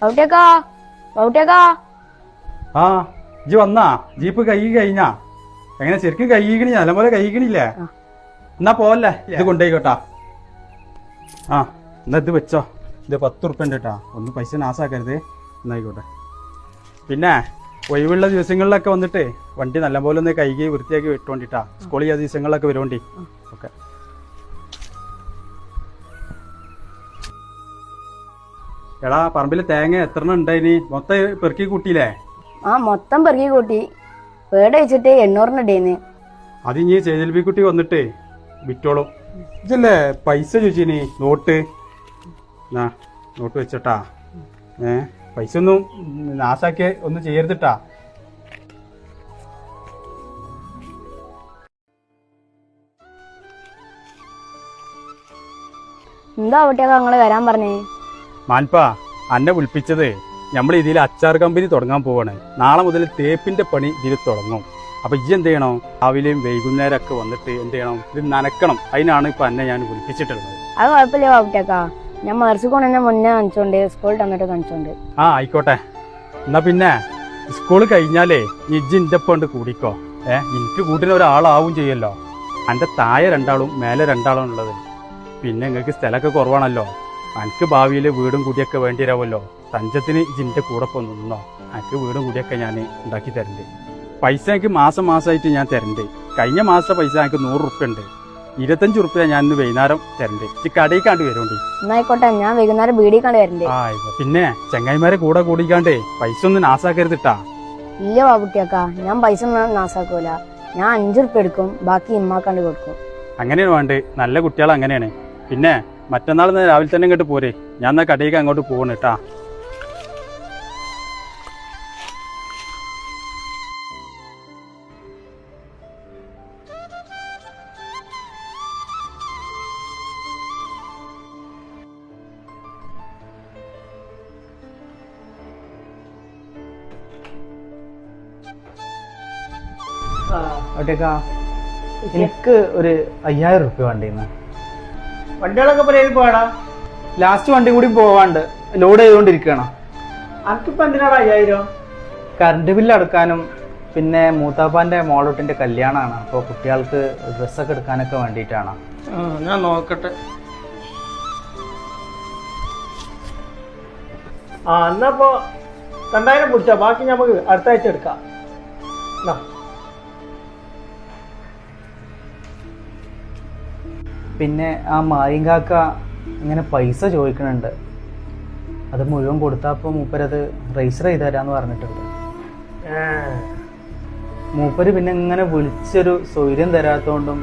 ബൗട്ടിയക്കാ ബൗട്ടിയക്കാ ആ ജി വന്നാ ജീപ്പ് കൈ കഴിഞ്ഞാ. എങ്ങനെ ശരിക്കും കൈകണി നല്ലപോലെ കൈകണില്ലേ. എന്നാ പോവല്ലേ ഇത് കൊണ്ടുപോയിക്കോട്ടാ. ആ എന്നാ ഇത് വെച്ചോ. ഇത് പത്ത് ഉറുപ്പ്യണ്ട് കേട്ടാ ഒന്ന് പൈസ നാസാക്കരുത്. എന്നായിക്കോട്ടെ പിന്നെ ഒഴിവുള്ള ദിവസങ്ങളിലൊക്കെ വന്നിട്ട് വണ്ടി നല്ലപോലെ ഒന്ന് കൈകി വൃത്തിയാക്കി വിട്ടുകൊണ്ടിട്ടാ സ്കൂളിൽ ദിവസങ്ങളിലൊക്കെ വരുവണ്ടി ഓക്കെ. എടാ പറമ്പിൽ തേങ്ങ എത്ര എണ്ണം ഉണ്ടായിനി മൊത്തം പെറുക്കി കൂട്ടിയില്ലേ? ആ മൊത്തം പെറുക്കി കൂട്ടി. പേട വെച്ചിട്ട് എണ്ണൂറിന് ഇടേന്ന്. അത് ഇനി ചേജൽബി കുട്ടി വന്നിട്ട് വിറ്റോളും. ഇതല്ലേ പൈസ ചോദിച്ചിനി? നോട്ട്. നാ നോട്ട് വെച്ചട്ടാ. ഏ പൈസ ഒന്നും നാശാക്കി ഒന്നും ചെയ്യരുതിട്ടാ. എന്താ കുട്ടിയൊക്കെ നിങ്ങൾ വരാൻ പറഞ്ഞേ? മാൻപാ അന്നെ വിളിപ്പിച്ചത് നമ്മൾ ഇതിൽ അച്ചാർ കമ്പനി തുടങ്ങാൻ പോവാണ്. നാളെ മുതൽ തേപ്പിന്റെ പണി ഇതിൽ തുടങ്ങും. അപ്പൊ ഇജ്ജ് എന്ത് ചെയ്യണം? രാവിലെയും വൈകുന്നേരം ഒക്കെ വന്നിട്ട് എന്ത് ചെയ്യണം? ഇത് നനക്കണം. അതിനാണ് ഇപ്പൊ അന്നെ ഞാൻ വിളിപ്പിച്ചിട്ടുള്ളത്. അത് കുഴപ്പമില്ല ബൗട്ടിയക്കാ ഞാൻ മുന്നേ കാണിച്ചോണ്ട് സ്കൂളിൽ തന്നിട്ട് കാണിച്ചോണ്ട്. ആ ആയിക്കോട്ടെ. എന്നാ പിന്നെ സ്കൂൾ കഴിഞ്ഞാലേ ഇജ്ജ് ഇന്റെ കൊണ്ട് കൂടിക്കോ. ഏ എനിക്ക് കൂട്ടിന് ഒരാളാവും ചെയ്യല്ലോ. എന്റെ താഴെ രണ്ടാളും മേലെ രണ്ടാളും ഉള്ളത്. പിന്നെ നിങ്ങൾക്ക് സ്ഥലമൊക്കെ കുറവാണല്ലോ. എനിക്ക് ഭാവിയിൽ വീടും കൂടിയൊക്കെ വേണ്ടി വരാമല്ലോ തഞ്ചത്തിന് ഇതിന്റെ കൂടെ നിന്നോ? എനിക്ക് വീടും കൂടിയൊക്കെ ഞാൻ ഉണ്ടാക്കി തരണ്ട്. പൈസ എനിക്ക് മാസം മാസമായിട്ട് ഞാൻ തരണ്ട്. കഴിഞ്ഞ മാസത്തെ പൈസ എനിക്ക് നൂറ് റുപ്യ ഉണ്ട്. ഇരുപത്തഞ്ച് റുപ്യ ഞാൻ ഇന്ന് വൈകുന്നേരം തരണ്ട്. ഈ കണ്ട് വരുന്നുണ്ട് എന്നായിക്കോട്ടെ ഞാൻ വൈകുന്നേരം വീടിൽ കണ്ട് വരണ്ടേ. ആ പിന്നെ ചങ്ങായിമാരെ കൂടെ കൂടിക്കാണ്ടേ പൈസ ഒന്നും നാസാക്കരുതിട്ടാ? ഇല്ല ബാബുട്ടിയാക്ക ഞാൻ പൈസ ഒന്നും നാസാക്കൂല. ഞാൻ അഞ്ചു റുപ്യ എടുക്കും ബാക്കി ഇമ്മാക്കാണ്ട് കൊടുക്കും. അങ്ങനെയാണ് വേണ്ടത്. നല്ല കുട്ടികൾ അങ്ങനെയാണ്. പിന്നെ മറ്റന്നാൾ രാവിലെ തന്നെ ഇങ്ങോട്ട് പോരെ. ഞാൻ എന്നാ കടയിലേക്ക് അങ്ങോട്ട് പോകണം കേട്ടാ. എനിക്ക് ഒരു അയ്യായിരം റുപ്യ വേണ്ടിന്ന്. വണ്ടികളൊക്കെ ഏത് പോയടാ ലാസ്റ്റ് വണ്ടി കൂടി പോവാണ്ട്. ലോഡ് ചെയ്തുകൊണ്ടിരിക്കണം അനക്കിപ്പോ എന്തിനാടാ അയ്യായിരം? കറണ്ട് ബില്ല് അടക്കാനും പിന്നെ മൂത്താപ്പാന്റെ മോളോട്ടിന്റെ കല്യാണമാണ് അപ്പോൾ കുട്ടികൾക്ക് ഡ്രസ്സൊക്കെ എടുക്കാനൊക്കെ വേണ്ടിയിട്ടാണ്. ഞാൻ നോക്കട്ടെ. ആ എന്നാ എന്നപ്പോ രണ്ടായിരം പിടിച്ചാ. ബാക്കി നമുക്ക് അടുത്ത ആഴ്ച എടുക്കാം. എന്നാ. പിന്നെ ആ മായിങ്കാക്ക ഇങ്ങനെ പൈസ ചോദിക്കണുണ്ട്. അത് മുഴുവൻ കൊടുത്തപ്പോൾ മൂപ്പരത് രജിസ്റ്റർ ചെയ്ത് തരാന്ന് പറഞ്ഞിട്ടുണ്ട്. മൂപ്പര് പിന്നെ ഇങ്ങനെ വിളിച്ചൊരു സൗര്യം തരാത്തോണ്ടും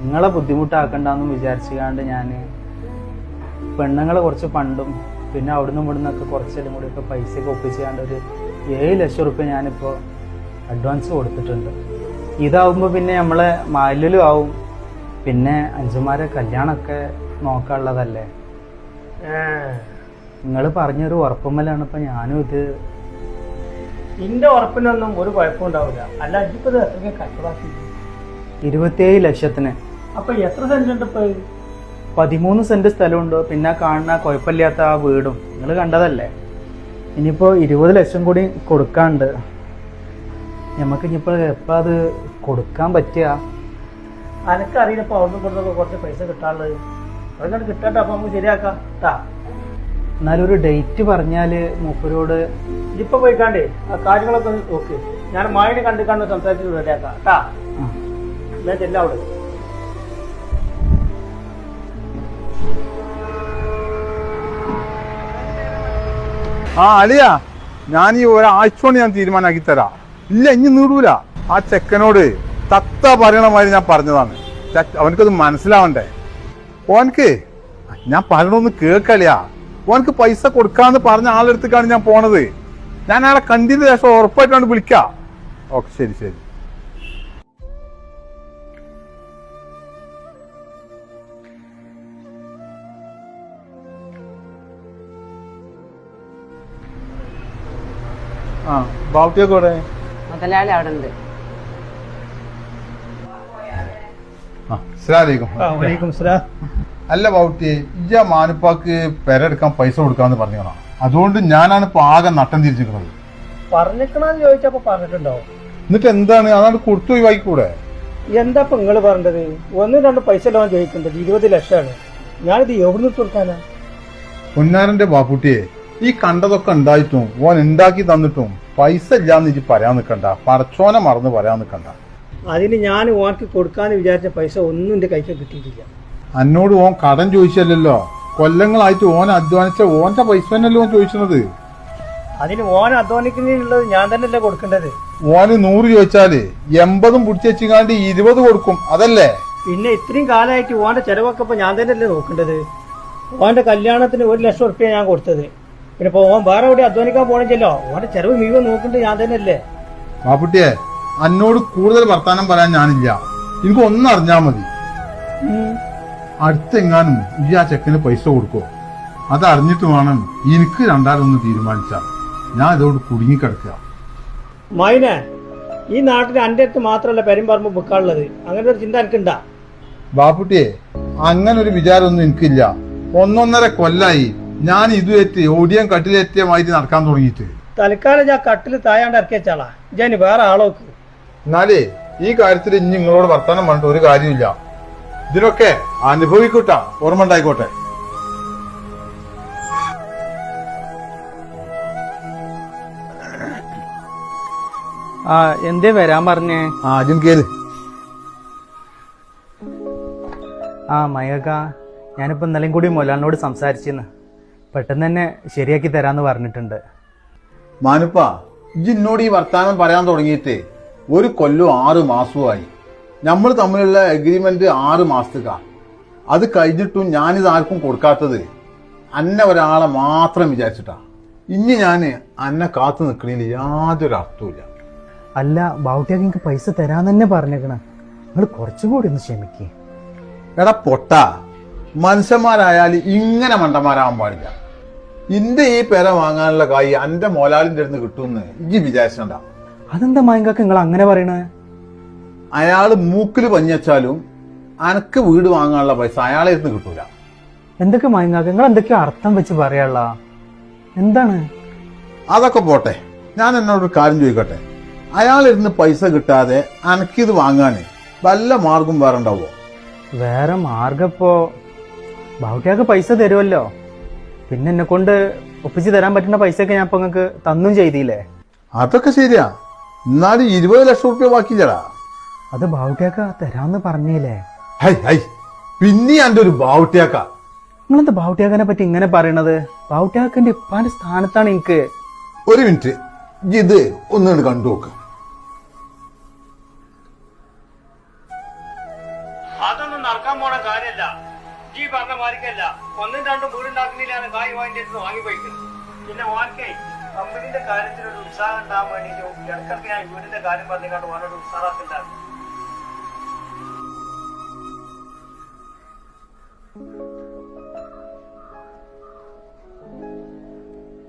നിങ്ങളെ ബുദ്ധിമുട്ടാക്കണ്ടെന്നും വിചാരിച്ചുകൊണ്ട് ഞാൻ പെണ്ണുങ്ങളെ കുറച്ച് പണ്ടും പിന്നെ അവിടുന്ന് ഇവിടുന്നൊക്കെ കുറച്ചെല്ലാം കൂടിയൊക്കെ പൈസയൊക്കെ ഒപ്പിച്ചുകൊണ്ട് ഒരു ഏഴ് ലക്ഷം റുപ്യ ഞാനിപ്പോൾ അഡ്വാൻസ് കൊടുത്തിട്ടുണ്ട്. ഇതാവുമ്പോൾ പിന്നെ നമ്മളെ മാലിലും ആവും. പിന്നെ അഞ്ചുമാരെ കല്യാണമൊക്കെ നോക്കാനുള്ളതല്ലേ. നിങ്ങൾ പറഞ്ഞൊരു ഉറപ്പുമ്മലാണ് ഇപ്പൊ ഞാനും ഇത് നിന്റെ ഉറപ്പിനൊന്നും ഒരു കുഴപ്പം ഉണ്ടാവില്ല. അല്ല ഇപ്പൊ എത്രയ്ക്ക് ഇരുപത്തിയേഴ് ലക്ഷത്തിന്. അപ്പൊ എത്ര സെന്റ് ഉണ്ട് ഇപ്പൊ? പതിമൂന്ന് സെന്റ് സ്ഥലമുണ്ട്. പിന്നെ കാണുന്ന കുഴപ്പമില്ലാത്ത ആ വീടും. നിങ്ങൾ കണ്ടതല്ലേ? ഇനിയിപ്പോ ഇരുപത് ലക്ഷം കൂടി കൊടുക്കാണ്ട് നമുക്ക് ഇനിയിപ്പോ എപ്പോ അത് കൊടുക്കാൻ പറ്റുക അനക്കറിയില്ല ഇപ്പൊ അവിടുന്ന് കൊടുത്തൊക്കെ കുറച്ച് പൈസ കിട്ടാനുള്ളത്. അതൊക്കെ കിട്ടട്ടെ അപ്പൊ നമുക്ക് ശരിയാക്കാം. കേട്ടാ എന്നാലും ഒരു ഡേറ്റ് പറഞ്ഞാൽ മൂപ്പരോട് ഇപ്പൊ പോയിക്കാണ്ടേ ആ കാര്യങ്ങളൊക്കെ ഒന്ന് നോക്ക്. ഞാൻ മായിനെ കണ്ടു സംസാരിച്ചു സംസാരിച്ചിട്ട് റെഡിയാക്കാം. കേട്ടാ ആ, ഞാൻ ചെല്ലാം അവിടെ. ആ അലിയാ ഞാൻ ഈ ഒരാഴ്ച കൊണ്ട് ഞാൻ തീരുമാനാക്കി തരാം. ഇല്ല ഇനി നീടൂല. ആ ചെക്കനോട് തത്ത പറയണ മാതിരി ഞാൻ പറഞ്ഞതാണ്. അവനക്കത് മനസ്സിലാവണ്ടേ? ഓനക്ക് ഞാൻ പറയണൊന്ന് കേൾക്കലിയാ. ഓനക്ക് പൈസ കൊടുക്കാന്ന് പറഞ്ഞ ആളെടുത്തേക്കാണ് ഞാൻ പോണത്. ഞാൻ അയാളെ കണ്ടിന് ശേഷം ഉറപ്പായിട്ടാണ് വിളിക്കാം. ഓക്കെ ശരി ശരി. ആ ബാബുട്ടിയൊക്കെ അവിടെ മുതലാളി അവിടെ ഉണ്ട് ആ അസ്സലാമലൈക്കും അല്ല ബൗട്ടി ഇജ്ജ മാനുപ്പാക്ക് പെരെടുക്കാൻ പൈസ കൊടുക്കാന്ന് പറഞ്ഞോ അതുകൊണ്ട് ഞാനാണ് ഇപ്പൊ ആകെ നട്ടം തിരിച്ചിരിക്കുന്നത്. പറഞ്ഞിക്കണെന്ന് ചോദിച്ചപ്പോ പറഞ്ഞിട്ടുണ്ടാവും. എന്നിട്ട് എന്താണ്? അതാണ് കൊടുത്തു ഒഴിവാക്കിക്കൂടെ? എന്താ ഇപ്പൊ നിങ്ങൾ പറഞ്ഞത്? ഒന്നും രണ്ട് പൈസ ലോൺ ചോദിക്കുന്നത് ഇരുപത് ലക്ഷമാണ്. ഞാനിത് എവിടുന്ന് കൊടുക്കാനാ? പൊന്നാരന്റെ ബാപ്പുട്ടിയെ ഈ കണ്ടതൊക്കെ ഉണ്ടായിട്ടും ഓൻ ഉണ്ടാക്കി തന്നിട്ടും പൈസ ഇല്ലാന്ന് ഇജ്ജ് പറയാൻ നിൽക്കണ്ട പറച്ചോനെ മറന്ന് പറയാൻ നിൽക്കണ്ട അതിന് ഞാൻ ഓനക്ക് കൊടുക്കാന്ന് വിചാരിച്ച പൈസ ഒന്നും എന്റെ കൈക്ക് കിട്ടിയിട്ടില്ല. അന്നോട് ഓൻ കടം ചോദിച്ചല്ലോ കൊല്ലങ്ങളായിട്ട് ഓൻ അധ്വാനിച്ച ഓന്റെ പൈസ തന്നെയല്ലോ ഓൻ ചോദിച്ചത്? അതിന് ഓൻ അധ്വാനിക്കുന്നതിനുള്ളത് ഞാൻ തന്നെയല്ലേ കൊടുക്കേണ്ടത്. ഓന് നൂറ് ചോദിച്ചാൽ എൺപതും പിടിച്ചുവെച്ചിങ്ങാണ്ട് ഇരുപത് കൊടുക്കും അതല്ലേ? പിന്നെ ഇത്രയും കാലമായിട്ട് ഓന്റെ ചെലവൊക്കെ ഇപ്പൊ ഞാൻ തന്നെയല്ലേ നോക്കേണ്ടത്. ഓന്റെ കല്യാണത്തിന് ഒരു ലക്ഷം ഉറുപ്പ്യ ഞാൻ കൊടുത്തത്. പിന്നെ ഇപ്പൊ ഓൻ വേറെ എവിടെ അധ്വാനിക്കാൻ പോണെങ്കിലോ ഓന്റെ ചെലവ് മുഴുവൻ നോക്കേണ്ടത് ഞാൻ തന്നെയല്ലേ? ബാപ്പുട്ടിയെ എന്നോട് കൂടുതൽ വർത്താനം പറയാൻ ഞാനില്ല. എനിക്ക് ഒന്നും അറിഞ്ഞാ മതി. അടുത്തെങ്ങാനും ഈ ആ ചെക്കന് പൈസ കൊടുക്കോ? അത് അറിഞ്ഞിട്ട് വേണം എനിക്ക് രണ്ടാലൊന്ന് തീരുമാനിച്ച. ഞാൻ ഇതോട് കുടുങ്ങിക്കിടക്കുക. മൈനെ ഈ നാട്ടിൽ അന്റെ അടുത്ത് മാത്രമല്ല പെരുമ്പറമ്പ് ബുക്കാനുള്ളത് അങ്ങനെ ഒരു ചിന്ത എനിക്കുണ്ടാ. ബാപ്പുട്ടിയെ അങ്ങനെ ഒരു വിചാരമൊന്നും എനിക്കില്ല. ഒന്നൊന്നര കൊല്ലായി ഞാൻ ഇതുവേറ്റ് ഓടിയം കട്ടിലേറ്റമായിട്ട് നടക്കാൻ തുടങ്ങിയിട്ട്. തൽക്കാലം ഞാൻ കട്ടിൽ തായാണ്ട് ഇറക്കിയച്ചാളാ ഞാൻ വേറെ ആളോക്ക് എന്നാലേ ഈ കാര്യത്തിൽ ഇനി നിങ്ങളോട് വർത്തമാനം പറഞ്ഞിട്ട് ഒരു കാര്യമില്ല ഇതിനൊക്കെ അനുഭവിക്കൂട്ട. ഓർമ്മ ഉണ്ടായിക്കോട്ടെ. ആ എന്തേ വരാൻ പറഞ്ഞേ? ആദ്യം അജിൻ കേൽ ആ മയക്ക ഞാനിപ്പോ ഇന്നലെയും കൂടി മൊലാലിനോട് സംസാരിച്ചിന്ന്. പെട്ടെന്ന് തന്നെ ശരിയാക്കി തരാന്ന് പറഞ്ഞിട്ടുണ്ട്. മാനുപ്പ ഇജിന്നോട് ഈ വർത്താനം പറയാൻ തുടങ്ങിയിട്ട്. ഒരു കൊല്ലം ആറ് മാസവുമായി. നമ്മൾ തമ്മിലുള്ള എഗ്രിമെന്റ് ആറ് മാസത്തേക്കാ. അത് കഴിഞ്ഞിട്ടും ഞാനിത് ആർക്കും കൊടുക്കാത്തത് അന്നെ ഒരാളെ മാത്രം വിചാരിച്ചിട്ടാ. ഇനി ഞാൻ അന്നെ കാത്തു നിൽക്കണതിൽ യാതൊരു അർത്ഥവുമില്ല. അല്ല ബാവുട്ടിയാക്ക് എനിക്ക് പൈസ തരാൻ തന്നെ പറഞ്ഞേക്കണ. നിങ്ങൾ കുറച്ചും കൂടി ഒന്ന് ക്ഷമിക്കേ. എടാ പൊട്ട മനുഷ്യന്മാരായാൽ ഇങ്ങനെ മണ്ടന്മാരാകാൻ പാടില്ല. ഇന്റെ ഈ പെര വാങ്ങാനുള്ള കായ് എന്റെ മോലാലിന്റെ അടുത്ത് കിട്ടുമെന്ന് ഇജ്ജ് വിചാരിച്ചണ്ട. അതെന്താ മയങ്കാക്ക് നിങ്ങൾ അങ്ങനെ പറയണേ? അയാൾ മൂക്കിൽ പഞ്ഞച്ചാലും അനക്ക് വീട് വാങ്ങാനുള്ള പൈസ അയാളെ ഇരുന്ന് കിട്ടൂല. എന്തൊക്കെ മയങ്കാക്ക്? നിങ്ങൾ എന്തൊക്കെയാ അർത്ഥം വെച്ച് പറയാനുള്ള എന്താണ്? അതൊക്കെ പോട്ടെ. ഞാൻ എന്നോട് കാര്യം ചോദിക്കട്ടെ? അയാളിരുന്ന് പൈസ കിട്ടാതെ അനക്കിത് വാങ്ങാന് വല്ല മാർഗം വേറെ ഉണ്ടാവോ? വേറെ മാർഗം ഇപ്പോ ബാവുട്ടിയാക്ക് പൈസ തരുമല്ലോ പിന്നെ എന്നെ കൊണ്ട് ഒപ്പിച്ച് തരാൻ പറ്റുന്ന പൈസയൊക്കെ ഞാൻ ഇപ്പൊ നിങ്ങൾക്ക് തന്നും ചെയ്തില്ലേ? അതൊക്കെ ശരിയാ. എന്നാലും ഇരുപത് ലക്ഷം റുപ്യ ബാക്കിയില്ലടാ. അത് ബാവുട്ടിയാക്ക തരാന്ന് പറഞ്ഞില്ലേ? ഹൈ ഹൈ പിന്നെ എന്റെ ഒരു ബാവുട്ടിയാക്ക. നിങ്ങളെന്താ ബാവുട്ടിയാക്കനെ പറ്റി ഇങ്ങനെ പറയണത്? ബാവുട്ടിയാക്കന്റെ ഇപ്പാന്റെ സ്ഥാനത്താണ് എനിക്ക്. ഒരു മിനിറ്റ് ഇത് ഒന്നുകൊണ്ട് കണ്ടു നോക്ക്. അതൊന്നും നടക്കാൻ പോണ കാര്യമല്ല ഈ പറഞ്ഞ ഒന്നും രണ്ടും വീടുണ്ടാക്കുന്നില്ലാണ് കായ് വാങ്ങിയിട്ട് വാങ്ങി പോയിക്കുന്നത് പിന്നെ ഓർക്കേ കമ്പനിന്റെ കാര്യത്തിൽ ഒരു ഉത്സാഹം ഉണ്ടാകാൻ വേണ്ടിയിട്ട് ഇടക്കൊക്കെ ഞാൻ വീടിന്റെ കാര്യം പറഞ്ഞുകൊണ്ട് വളരെ ഉത്സാഹത്തിണ്ടായിരുന്നു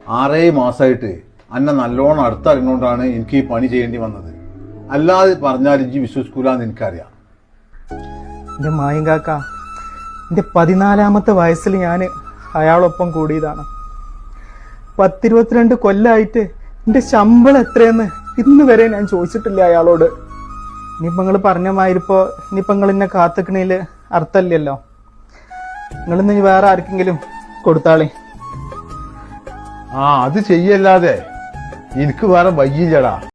ആറേ മാസമായിട്ട് അന്നെ നല്ലോണം അടുത്തറിഞ്ഞുകൊണ്ടാണ് എനിക്ക് ഈ പണി ചെയ്യേണ്ടി വന്നത്. അല്ലാതെ പറഞ്ഞാൽ എനിക്ക് വിശ്വസിക്കൂലെന്ന് എനിക്കറിയാം. എന്റെ മായങ്കാക്ക എന്റെ എന്റെ പതിനാലാമത്തെ വയസ്സിൽ ഞാൻ അയാളൊപ്പം കൂടിയതാണ്. പത്തിരുപത്തിരണ്ട് കൊല്ലായിട്ട് എന്റെ ശമ്പളം എത്രയെന്ന് ഇന്ന് വരെ ഞാൻ ചോദിച്ചിട്ടില്ല അയാളോട്. ഇനിയിപ്പോ നിങ്ങൾ പറഞ്ഞ മാതിരിപ്പോൾ ഇനിയിപ്പോ നിങ്ങൾ എന്നെ കാത്തുക്കണേൽ അർത്ഥമില്ലല്ലോ. നിങ്ങളിന്ന് വേറെ ആർക്കെങ്കിലും കൊടുത്താളേ. ആ അത് ചെയ്യല്ലാതെ എനിക്ക് വേറെ വയ്യില്ലടാ